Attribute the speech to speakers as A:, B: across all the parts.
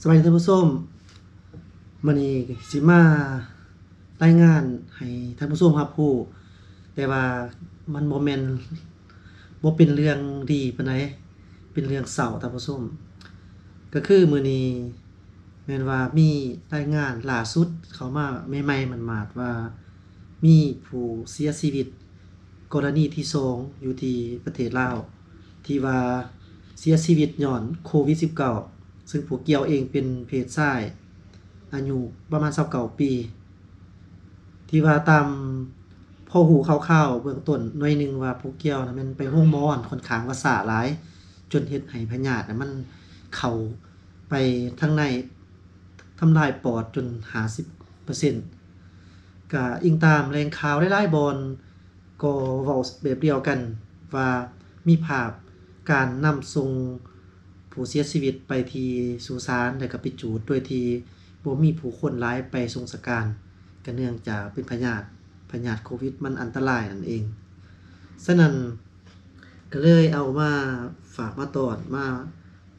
A: สวัสดีท่านผู้ชมมื้อนี้สิมารายงานให้ท่านผู้ชมรับรู้ แต่ว่ามันบ่แม่นบ่เป็นเรื่องดีปานใดเป็นเรื่องเศร้าท่านผู้ชมก็คือมือนี้แม่นว่ามีรายงานล่าสุดเขามาใหม่ๆมันมาดว่า มีผู้เสียชีวิต กรณีที่สองอยู่ที่ประเทศลาวที่ว่าเสียชีวิตย้อนโควิด -19 ซึ่งผู้เกี่ยวเองเป็นเพศชายอายุประมาณ29ปี ที่ว่าตามพ่อหูคร่าวๆเบื้องต้นหน่อยหนึ่งว่าผู้เกี่ยวนะมันไปโรงมอนค่อนข้างว่าสาหลาย จนเฮ็ดให้พยาธินะมันเข้าไปทางในทำลายปอดจน50%ก็อิงตามแรงข่าวหลายๆบอนก็เว้าแบบเดียวกัน ว่ามีภาพการนำส่ง ผู้เสียชีวิตไปที่สุสานแล้วก็ไปจูดโดยที่บ่มีผู้คนหลายไปทรงสการก็เนื่องจากเป็นพยาธิพยาธิโควิดมันอันตรายนั่นเองฉะนั้นก็เลยเอามาฝากมาตอนมา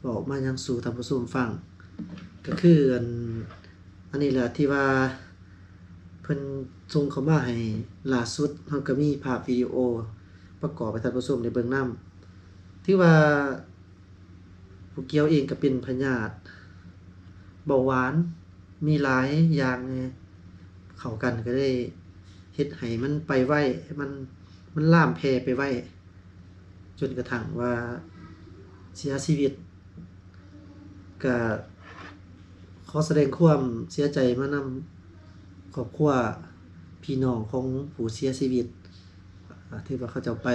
A: บอกมายังสู่ท่านผู้ชมฟังก็คืออันอันนี้แหละที่ว่าเพิ่นส่งเขามาให้ล่าสุดเฮาก็มีภาพวิดีโอประกอบให้ท่านผู้ชมได้เบิ่งนํที่ว่า ผู้เกียวเองก็เป็นพยาธิเบาหวาน มีหลายอย่างเข้ากันก็ได้เฮ็ดให้มันไปไวมันมันล่ามแพรไปไวจนกระทั่งว่าเสียชีวิตก็ขอแสดงความเสียใจมานำครอบครัวพี่น้องของผู้เสียชีวิตที่ว่าเขาจะไป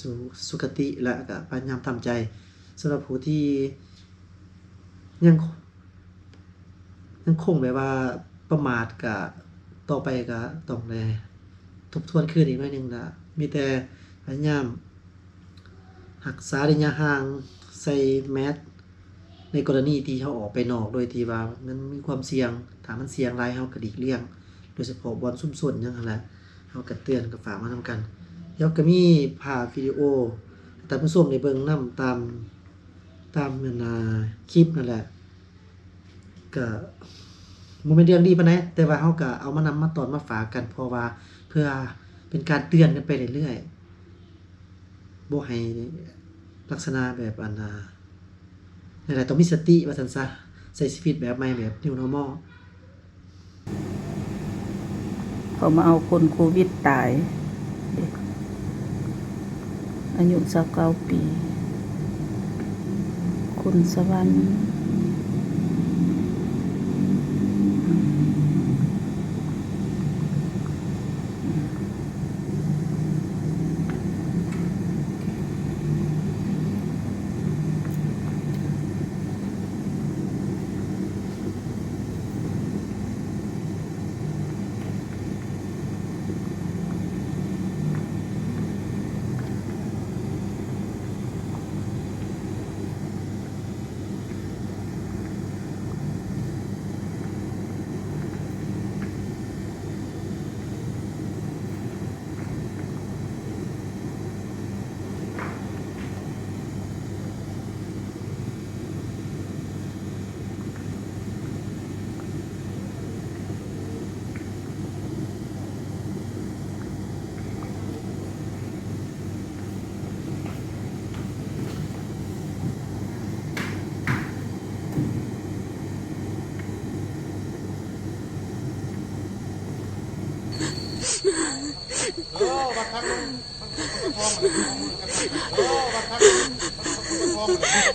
A: สู่สุคติและก็พยายามทำใจ สำหรับผู้ที่ยังยังคงแบบว่าประมาทก็ต่อไปก็ต้องแลยทบทวนคืนอีกหน่อยหนึงละมีแต่พยายามรักษาระยะห่างใส่แมสในกรณีที่เขาออกไปนอกโดยที่ว่ามันมีความเสี่ยงถามมันเสี่ยงหลายเขาก็หลีกเลี่ยง โดยเฉพาะบอลซุ่มซ่วนยังนั้นแหละเขาก็เตือนก็ฝากมาทำกันแล้วก็มีภาวิดีโอแต่ผู้ชมในเบิ่งนํตาม ตามนั่นน่ะคลิปนั่นแหละก็บ่แม่นเรื่องดีปานใดแต่ว่าเขาก็เอามานำมาตอนมาฝากกันเพราะว่าเพื่อเป็นการเตือนกันไปเรื่อยๆบ่ให้ลักษณะแบบอันน่ะนั่นแหละต้องมีสติว่าซั่นซะใช้ชีวิตแบบใหม่แบบ new normal
B: เขามาเอาคนโควิดตาย อายุสักเก้าปี คนสวรรค์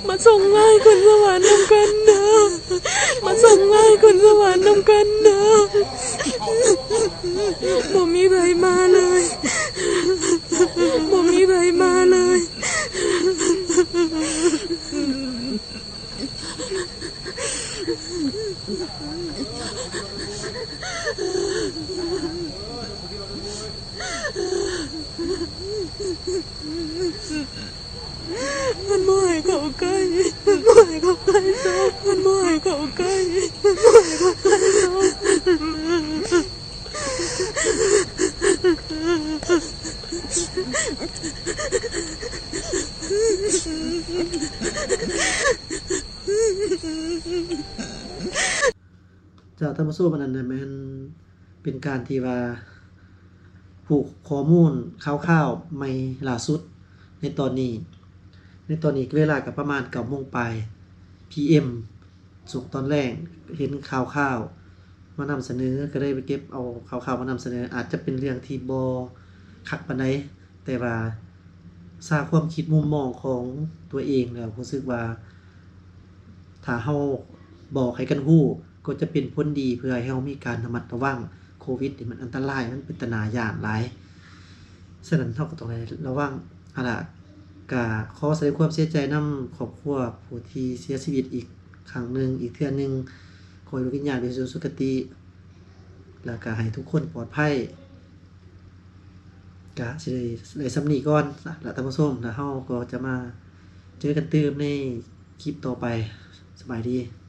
B: มาส่งง่ายคนสวรรค์นำกันนะมาส่งง่ายคนสวรรค์นำกันนะผมมีใบมาเลยผมมีใบมาเลย มันบ่ให้เขาใกล้มันบ่ให้เขาใกล้ซะมันบ่ให้เขาใกล้มันบ่ให้เขาใกล้ซะ
A: จากท่านผู้มันนั้นน่ะแม่นเป็นการที่ว่า ผูกข้อมูลคร่าวๆใหม่ล่าสุด ในตอนนี้ ในตอนนี้เวลาก็ประมาณ9:00นปลาย PM สุกตอนแรกเห็นข่าวๆมานำเสนอก็ได้ไปเก็บเอาข่าวๆมานำเสนอ อาจจะเป็นเรื่องที่บ่คักปานใดแต่ว่าสร้างความคิดมุมมองของตัวเองแล้วรู้สึกว่า ถ้าเฮาบอกให้กันฮู้ก็จะเป็นผลดีเพื่อให้เฮามีการระมัดระวัง โควิดนี่มันอันตรายมันเป็นตนาย่านหลายฉะนั้นเฮาก็ต้องระวังอะล่ะก็ขอแสดงความเสียใจนำครอบครัวผู้ที่เสียชีวิตอีกครั้งหนึ่งอีกเทื่อหนึงขอให้วิญญาณไปสู่สุคติ แล้วก็ให้ทุกคนปลอดภัยก็สิได้ได้สำนีก่อนแล้วท่านผู้ชมแล้วเฮาก็จะมาเจอกันเติมในคลิปต่อไปสบายดี